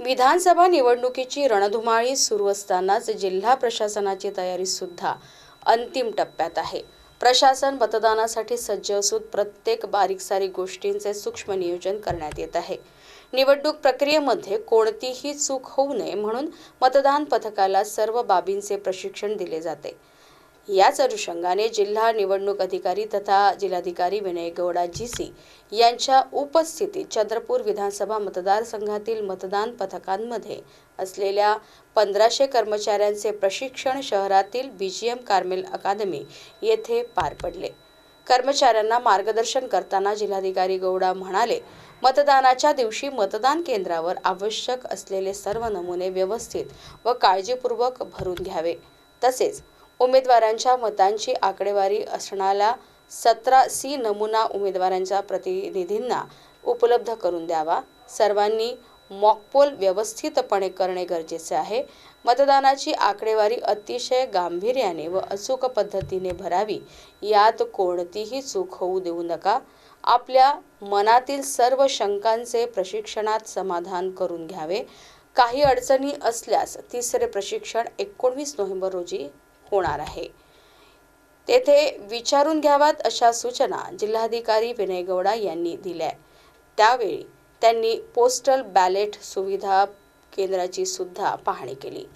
विधानसभा निवडणुकीची रणधुमाळी सुरू असतानाच जिल्हा प्रशासनाची तयारी सुद्धा अंतिम टप्प्यात आहे. प्रशासन मतदानासाठी सज्ज असून प्रत्येक बारीक सारीक गोष्टींचे सूक्ष्म नियोजन करण्यात येत आहे. निवडणूक प्रक्रियेमध्ये कोणतीही चूक होऊ नये म्हणून मतदान पथकाला सर्व बाबींचे प्रशिक्षण दिले जाते. याच अनुषंगाने जिल्हा निवडणूक अधिकारी तथा जिल्हाधिकारी विनय गौडा जी सी यांच्या उपस्थितीत चंद्रपूर विधानसभा मतदारसंघातील मतदान पथकांमध्ये असलेल्या पंधराशे कर्मचाऱ्यांचे प्रशिक्षण शहरातील B G M Carmel academy येथे पार पडले. कर्मचाऱ्यांना मार्गदर्शन करताना जिल्हाधिकारी गौडा म्हणाले मतदानाच्या दिवशी मतदान केंद्रावर आवश्यक असलेले सर्व नमुने व्यवस्थित व काळजीपूर्वक भरून घ्यावे. तसेच उमेदवारांच्या मतांची आकडेवारी असणारा सतरा सी नमुना उमेदवारांच्या प्रतिनिधींना उपलब्ध करून द्यावा. सर्वांनी मॉकपोल व्यवस्थितपणे करणे गरजेचे आहे. मतदानाची आकडेवारी अतिशय गांभीर्याने व अचूक पद्धतीने भरावी. यात कोणतीही चूक होऊ देऊ नका. आपल्या मनातील सर्व शंकांचे प्रशिक्षणात समाधान करून घ्यावे. काही अडचणी असल्यास तिसरे प्रशिक्षण एकोणवीस नोव्हेंबर रोजी होणार आहे. तेथे विचारून घ्याव्यात अशा सूचना जिल्हाधिकारी विनय गौडा यांनी दिल्या. त्यावेळी त्यांनी पोस्टल बॅलेट सुविधा केंद्राची सुद्धा पाहणी केली.